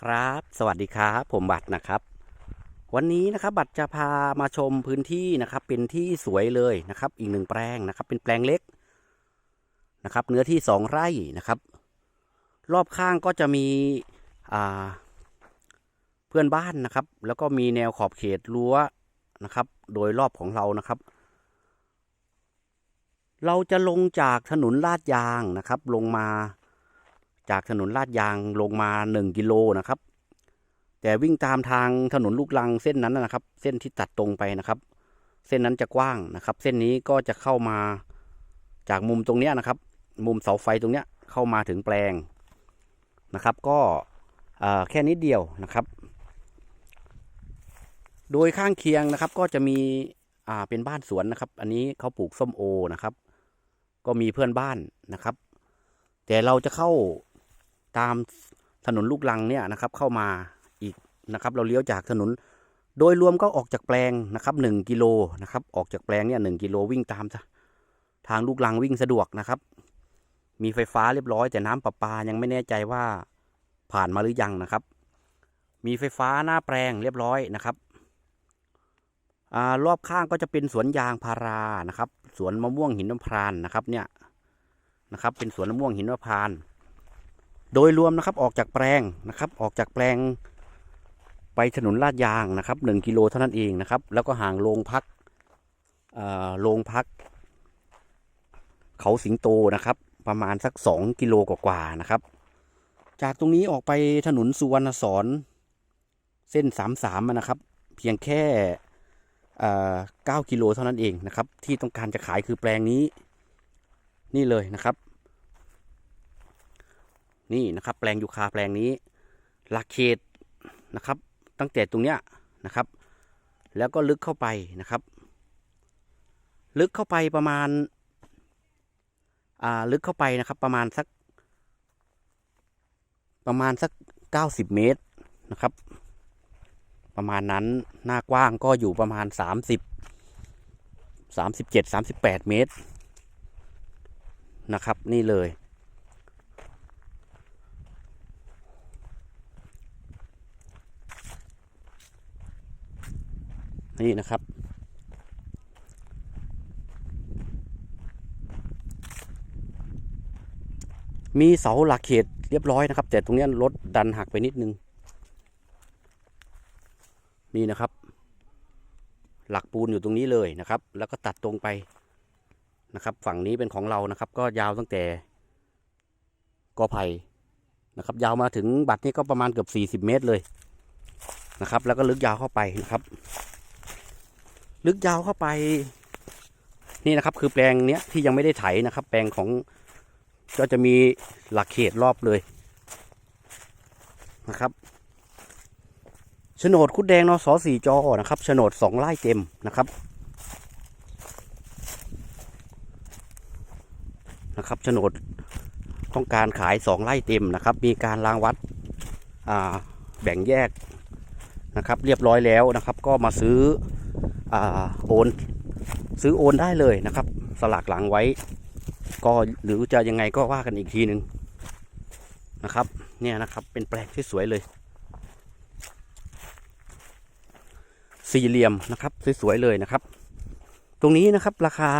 ครับ สวัสดีครับ ผมบัตรนะครับ วันนี้นะครับบัตรจะพามาชมพื้นที่นะครับ เป็นที่สวยเลยนะครับ อีกหนึ่งแปลงนะครับ เป็นแปลงเล็กนะครับ เนื้อที่สองไร่นะครับ รอบข้างก็จะมีอ่าเพื่อนบ้านนะครับ แล้วก็มีแนวขอบเขตรั้วนะครับ โดยรอบของเรานะครับ เราจะลงจากถนนลาดยางนะครับ ลงมา จากถนนลาดยางลงมาหนึ่งกิโลนะครับ แต่วิ่งตามทางถนนลูกลังเส้นนั้นนะครับ เส้นที่ตัดตรงไปนะครับ เส้นนั้นจะกว้างนะครับ เส้นนี้ก็จะเข้ามาจากมุมตรงเนี้ยนะครับ มุมเสาไฟตรงเนี้ยเข้ามาถึงแปลงนะครับ ก็เออแค่นิดเดียวนะครับ โดยข้างเคียงนะครับก็จะมีอ่าเป็นบ้านสวนนะครับ อันนี้เขาปลูกส้มโอนะครับ ก็มีเพื่อนบ้านนะครับ แต่เราจะเข้า ตามถนนลูกลังเนี่ยนะครับเข้ามาอีกนะครับเราเลี้ยวจากถนน โดยรวมก็ออกจากแปลงนะครับหนึ่งกิโลนะครับออกจากแปลงเนี่ยหนึ่งกิโลวิ่งตามทางลูกลังวิ่งสะดวกนะครับ มีไฟฟ้าเรียบร้อย แต่น้ำประปายังไม่แน่ใจว่าผ่านมาหรือยังนะครับ มีไฟฟ้าหน้าแปลงเรียบร้อยนะครับอรอบข้างก็จะเป็นสวนยางพารานะครับ สวนมะม่วงหินน้ำพรานนะครับเนี่ยนะครับ เป็นสวนมะม่วงหินมะพราน โดยรวมนะครับออกจากแปลงนะครับ ออกจากแปลงไปถนนลาดยางนะครับหนึ่งกิโลเท่านั้นเองนะครับ แล้วก็ห่างโรงพักอ่อโรงพัก เขาสิงโตนะครับ ประมาณสักสองกิโลกว่าๆนะครับ จากตรงนี้ออกไปถนนสุวรรณสอนเส้นสามสามนะครับ เพียงแค่เอ่อเก้ากิโลเท่านั้นเองนะครับ ที่ต้องการจะขายคือแปลงนี้ นี่เลยนะครับ นี่นะครับ แปลงยูคาแปลงนี้หลักเขตนะครับ ตั้งแต่ตรงเนี้ยนะครับ แล้วก็ลึกเข้าไปนะครับ ลึกเข้าไปประมาณอ่าลึกเข้าไปนะครับ ประมาณสัก ประมาณสักเก้าสิบเมตรนะครับ ประมาณนั้นหน้ากว้างก็อยู่ประมาณสามสิบสามสิบเจ็ดสามสิบแปดเมตรนะครับ นี่เลย นี่นะครับ มีเสาหลักเขตเรียบร้อยนะครับ แต่ตรงนี้รถดันหักไปนิดนึง นี่นะครับ หลักปูนอยู่ตรงนี้เลยนะครับ แล้วก็ตัดตรงไปนะครับ ฝั่งนี้เป็นของเรานะครับ ก็ยาวตั้งแต่กอไผ่นะครับ ยาวมาถึงบัตรนี้ก็ประมาณเกือบ40 เมตรเลยนะครับ แล้วก็ลึกยาวเข้าไปนะครับ ลึกยาวเข้าไป นี่นะครับ คือแปลงเนี้ยที่ยังไม่ได้ไถนะครับ แปลงของก็จะมีหลักเขตรอบเลยนะครับโฉนดคุดแดงนสสี่จอนะครับโฉนดสองไร่เต็มนะครับนะครับโฉนดต้องการขายสองไร่เต็มนะครับ มีการรางวัดแบ่งแยกนะครับ เรียบร้อยแล้วนะครับ ก็มาซื้อ โอน ซื้อโอนได้เลยนะครับ สลากหลังไว้ ก็หรือจะยังไงก็ว่ากันอีกทีหนึ่งนะครับ เนี่ยนะครับเป็นแปลงที่สวยเลย สี่เหลี่ยมนะครับสวยๆเลยนะครับ ตรงนี้นะครับราคา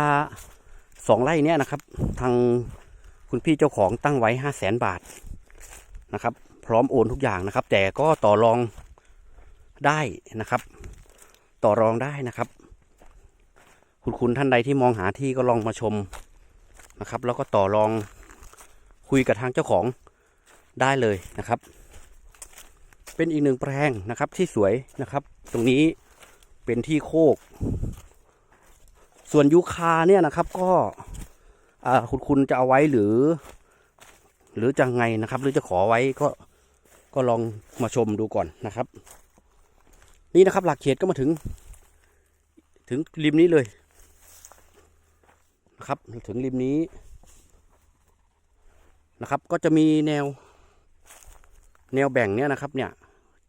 สองไร่เนี่ยนะครับ ทางคุณพี่เจ้าของตั้งไว้ห้าแสนบาทนะครับ พร้อมโอนทุกอย่างนะครับ แต่ก็ต่อรองได้นะครับ ต่อรองได้นะครับ คุณคุณท่านใดที่มองหาที่ก็ลองมาชมนะครับ แล้วก็ต่อรองคุยกับทางเจ้าของได้เลยนะครับ เป็นอีกหนึ่งแปลงนะครับที่สวยนะครับ ตรงนี้เป็นที่โคก ส่วนยูคาเนี่ยนะครับก็คุณคุณจะเอาไว้หรือ หรือจะไงนะครับ หรือจะขอไว้ก็ก็ลองมาชมดูก่อนนะครับ นี่นะครับ หลักเขตก็มาถึง ถึงริมนี้เลยนะครับถึงริมนี้นะครับ ก็จะมีแนว แนวแบ่งเนี่ยนะครับ เนี่ย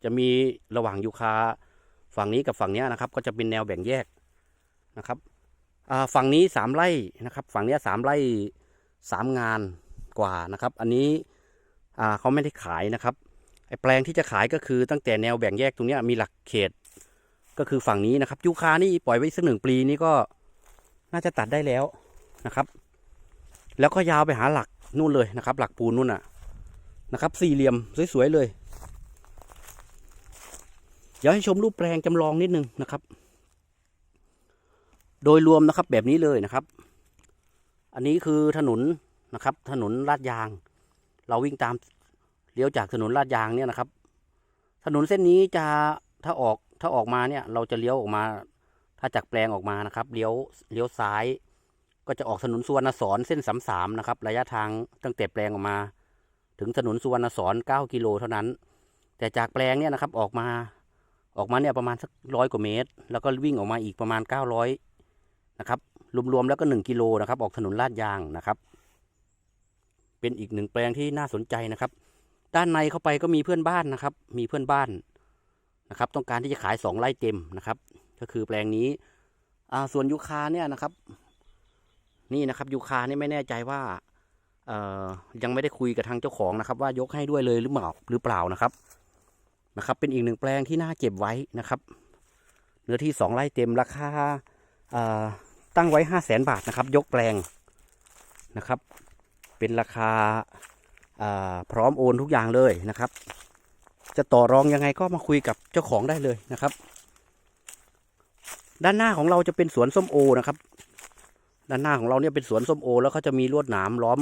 จะมีระหว่างยูคาฝั่งนี้กับฝั่งนี้นะครับ ก็จะเป็นแนวแบ่งแยกนะครับฝั่งนี้สามไร่นะครับ ฝั่งนี้สามไร่สามงานกว่านะครับ อันนี้เขาไม่ได้ขายนะครับ แปลงที่จะขายก็คือตั้งแต่แนวแบ่งแยกตรงนี้มีหลักเขตก็คือฝั่งนี้นะครับยูคานี่ปล่อยไว้สักหนึ่งปีนี่ก็น่าจะตัดได้แล้วนะครับ แล้วก็ยาวไปหาหลักนู่นเลยนะครับ หลักปูนนู่นน่ะนะครับ สี่เหลี่ยมสวยๆเลยเดี๋ยวให้ชมรูปแปลงจำลองนิดนึงนะครับ โดยรวมนะครับแบบนี้เลยนะครับ อันนี้คือถนนนะครับ ถนนลาดยาง เราวิ่งตาม เลี้ยวจากถนนลาดยางเนี่ยนะครับ ถนนเส้นนี้จะถ้าออกถ้าออกมาเนี่ย เราจะเลี้ยวออกมา ถ้าจากแปลงออกมานะครับเลี้ยวเลี้ยวซ้าย ก็จะออกถนนสุวรรณสอนเส้นสามสามนะครับ ระยะทางตั้งแต่แปลงออกมา ถึงถนนสุวรรณสอนเก้ากิโลเท่านั้น แต่จากแปลงเนี่ยนะครับออกมาออกมาเนี่ยประมาณสักร้อยกว่าเมตร แล้วก็วิ่งออกมาอีกประมาณเก้าร้อยนะครับรวมๆแล้วก็หนึ่งกิโลนะครับ ออกถนนลาดยางนะครับ เป็นอีกหนึ่งแปลงที่น่าสนใจนะครับ ด้านในเข้าไปก็มีเพื่อนบ้านนะครับ มีเพื่อนบ้านนะครับ ต้องการที่จะขายสองไร่เต็มนะครับ ก็คือแปลงนี้ส่วนยูคาเนี่ยนะครับ นี่นะครับยูคานี่ไม่แน่ใจว่าเอยังไม่ได้คุยกับทางเจ้าของนะครับ ว่ายกให้ด้วยเลยหรือเปล่าหรือเปล่านะครับนะครับ เป็นอีกหนึ่งแปลงที่น่าเก็บไว้นะครับ เนื้อที่สองไร่เต็มราคาตั้งไว้ห้าแสนบาทนะครับ ยกแปลงนะครับ เป็นราคา พร้อมโอนทุกอย่างเลยนะครับ จะต่อรองยังไงก็มาคุยกับเจ้าของได้เลยนะครับ ด้านหน้าของเราจะเป็นสวนส้มโอนะครับ ด้านหน้าของเราเนี่ยเป็นสวนส้มโอ แล้วก็จะมีลวดหนามล้อม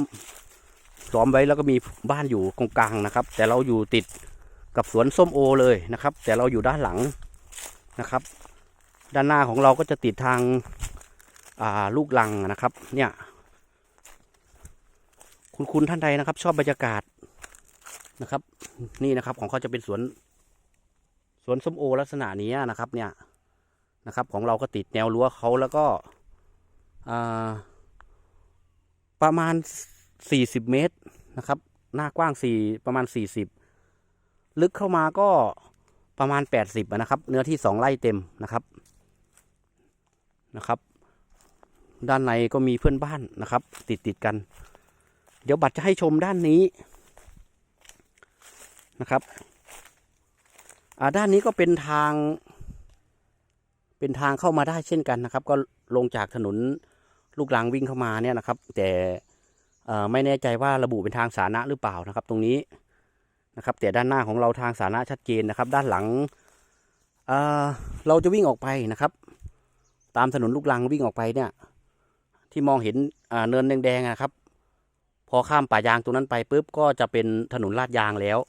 ล้อมไว้แล้วก็มีบ้านอยู่ตรงกลางนะครับ แต่เราอยู่ติดกับสวนส้มโอเลยนะครับ แต่เราอยู่ด้านหลังนะครับ ด้านหน้าของเราก็จะติดทางาลูกลังนะครับ เนี่ย คุณคุณท่านใดนะครับ ชอบบรรยากาศนะครับ นี่นะครับ ของเขาจะเป็นสวนสวนส้มโอลักษณะนี้นะครับ เนี่ยนะครับ ของเราก็ติดแนวรั้วเขาแล้วก็ประมาณสี่สิบเมตรนะครับ หน้ากว้างสี่ประมาณสี่สิบลึกเข้ามาก็ประมาณแปดสิบนะครับ เนื้อที่สองไร่เต็มนะครับนะครับ ด้านในก็มีเพื่อนบ้านนะครับ ติดติดกัน เดี๋ยวบัตรจะให้ชมด้านนี้นะครับอ่าด้านนี้ก็เป็นทาง เป็นทางเข้ามาได้เช่นกันนะครับ ก็ลงจากถนนลูกรังวิ่งเข้ามาเนี่ยนะครับ แต่อ่อไม่แน่ใจว่าระบุเป็นทางสาธารณะหรือเปล่านะครับ ตรงนี้นะครับ แต่ด้านหน้าของเราทางสาธารณะชัดเจนนะครับ ด้านหลังเอ่อเราจะวิ่งออกไปนะครับ ตามถนนลูกรังวิ่งออกไปเนี่ย ที่มองเห็นอ่าเนินแดงๆนะครับ พอข้ามป่ายางตรงนั้นไปปุ๊บก็จะเป็นถนนลาดยางแล้ว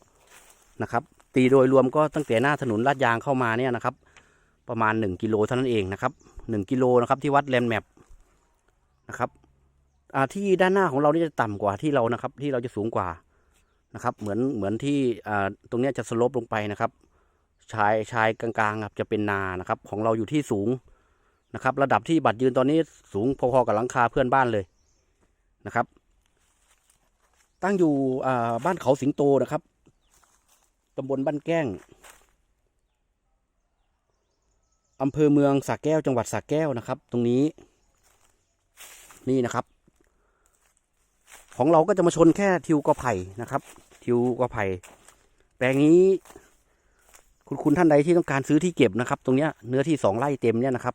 นะครับ ตีโดยรวมก็ตั้งแต่หน้าถนนลาดยางเข้ามาเนี่ยนะครับ ประมาณ 1 กิโลเท่านั้นเองนะครับ 1 กิโลนะครับที่วัดแลนด์แมปนะครับที่ด้านหน้าของเรานี่จะต่ำกว่าที่เรานะครับ ที่เราจะสูงกว่านะครับ เหมือนเหมือนที่ตรงนี้จะสลปลงไปนะครับ ชายชายกลางๆครับจะเป็นนานะครับ ของเราอยู่ที่สูงนะครับ ระดับที่บัตรยืนตอนนี้สูงพอๆกับหลังคาเพื่อนบ้านเลยนะครับ ตั้งอยู่บ้านเขาสิงโตนะครับตำบลบ้านแก้งอำเภอเมืองสระแก้วจังหวัดสระแก้วนะครับ ตรงนี้ นี่นะครับ ของเราก็จะมาชนแค่ทิวกอไผ่นะครับ ทิวกอไผ่แปลงนี้ คุณคุณท่านใดที่ต้องการซื้อที่เก็บนะครับ ตรงเนี้ยเนื้อที่สองไร่เต็มเนี่ยนะครับ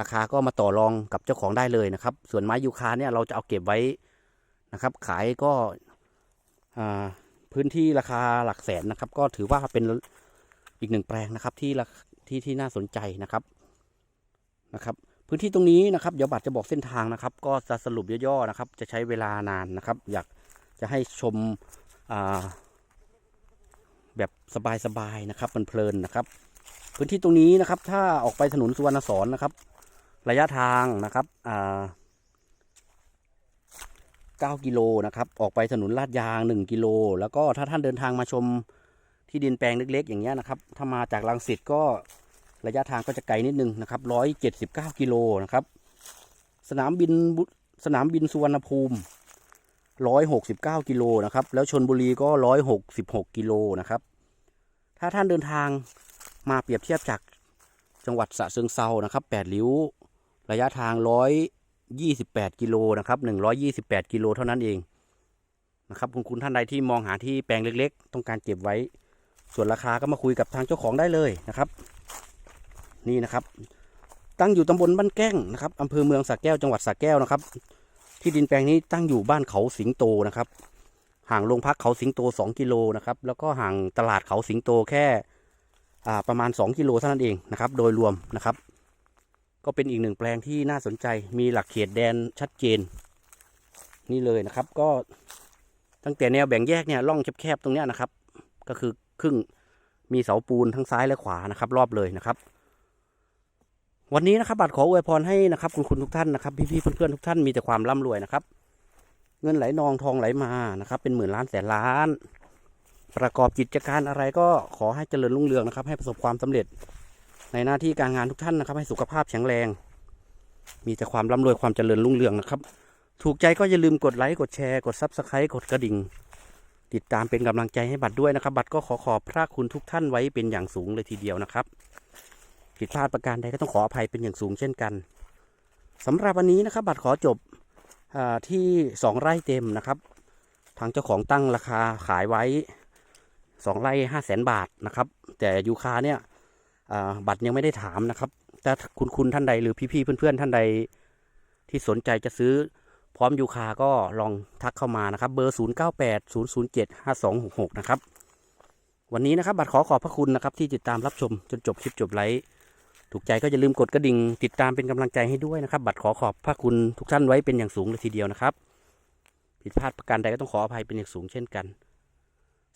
ราคาก็มาต่อรองกับเจ้าของได้เลยนะครับ ส่วนไม้ยูคาเนี่ยเราจะเอาเก็บไว้ นะครับ ขายก็พื้นที่ราคาหลักแสนนะครับ ก็ถือว่าเป็นอีกหนึ่งแปลงนะครับที่ที่ที่น่าสนใจนะครับนะครับ พื้นที่ตรงนี้นะครับเดี๋ยวบัตรจะบอกเส้นทางนะครับ ก็จะสรุปย่อๆนะครับ จะใช้เวลานานนะครับ อยากจะให้ชมแบบสบายๆนะครับเพลินๆนะครับ พื้นที่ตรงนี้นะครับ ถ้าออกไปถนนสุวรรณสอนนะครับ ระยะทางนะครับอ่า 9 กิโลนะครับ ออกไปถนนลาดยาง 1 กิโล แล้วก็ถ้าท่านเดินทางมาชมที่ดินแปลงเล็ก ๆ อย่างเงี้ยนะครับ ถ้ามาจากลังสิตก็ระยะทางก็จะไกลนิดนึงนะครับ179 กิโลนะครับ สนามบินสนามบินสุวรรณภูมิ 169 กิโลนะครับ แล้วชนบุรีก็ 166 กิโลนะครับ ถ้าท่านเดินทางมาเปรียบเทียบจากจังหวัดสระเชิงเซานะครับ8ริ้ว ระยะทาง100 128กิโลนะครับ128กิโลเท่านั้นเองนะครับคุณคุณท่านใดที่มองหาที่แปลงเล็ก ๆ ต้องการเก็บไว้ ส่วนราคาก็มาคุยกับทางเจ้าของได้เลยนะครับ นี่นะครับ ตั้งอยู่ตำบลบ้านแก้งนะครับอำเภอเมืองสระแก้วจังหวัดสระแก้วนะครับ ที่ดินแปลงนี้ตั้งอยู่บ้านเขาสิงโตนะครับ ห่างโรงพักเขาสิงโต 2 กิโลนะครับ แล้วก็ห่างตลาดเขาสิงโตแค่ประมาณ 2 กิโลเท่านั้นเองนะครับ โดยรวมนะครับ ก็เป็นอีกหนึ่งแปลงที่น่าสนใจ มีหลักเขตแดนชัดเจน นี่เลยนะครับ ก็ตั้งแต่แนวแบ่งแยกเนี่ยร่องแคบๆตรงเนี้ยนะครับ ก็คือครึ่งมีเสาปูนทั้งซ้ายและขวานะครับ รอบเลยนะครับ วันนี้นะครับบัตรขออวยพรให้นะครับคุณคุณทุกท่านนะครับพี่ๆเพื่อนๆทุกท่านมีแต่ความร่ำรวยนะครับ เงินไหลนองทองไหลมานะครับ เป็นหมื่นล้านแสนล้าน ประกอบกิจการอะไรก็ขอให้เจริญรุ่งเรืองนะครับ ให้ประสบความสำเร็จ ในหน้าที่การงานทุกท่านนะครับ ให้สุขภาพแข็งแรง มีแต่ความร่ำรวยความเจริญรุ่งเรืองนะครับ ถูกใจก็อย่าลืมกดไลค์กดแชร์กดซับสไครต์กดกระดิ่ง ติดตามเป็นกำลังใจให้บัตรด้วยนะครับ บัตรก็ขอขอบพระคุณทุกท่านไว้เป็นอย่างสูงเลยทีเดียวนะครับผิดพลาดประการใดก็ต้องขออภัยเป็นอย่างสูงเช่นกันสำหรับวันนี้นะครับ บัตรขอจบอที่สองไร่เต็มนะครับ ทางเจ้าของตั้งราคาขายไว้สองไร่ห้าแสนบาทนะครับ แต่ยูคาเนี่ย บัตรยังไม่ได้ถามนะครับแต่คุณคุณท่านใดหรือพี่ๆเพื่อนๆท่านใดที่สนใจจะซื้อพร้อมยูคาก็ลองทักเข้ามานะครับ เบอร์ 0 9 8 0 0 7 5 2 6 6 นะครับ วันนี้นะครับบัตรขอขอบพระคุณนะครับ ที่ติดตามรับชมจนจบคลิปจบไลฟ์ถูกใจก็อย่าลืมกดกระดิ่งติดตามเป็นกำลังใจให้ด้วยนะครับ บัตรขอขอบพระคุณทุกท่านไว้เป็นอย่างสูงเลยทีเดียวนะครับ ผิดพลาดประการใดก็ต้องขออภัยเป็นอย่างสูงเช่นกัน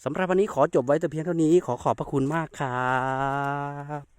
สำหรับวันนี้ขอจบไว้แต่เพียงเท่านี้ขอขอบพระคุณมากครับ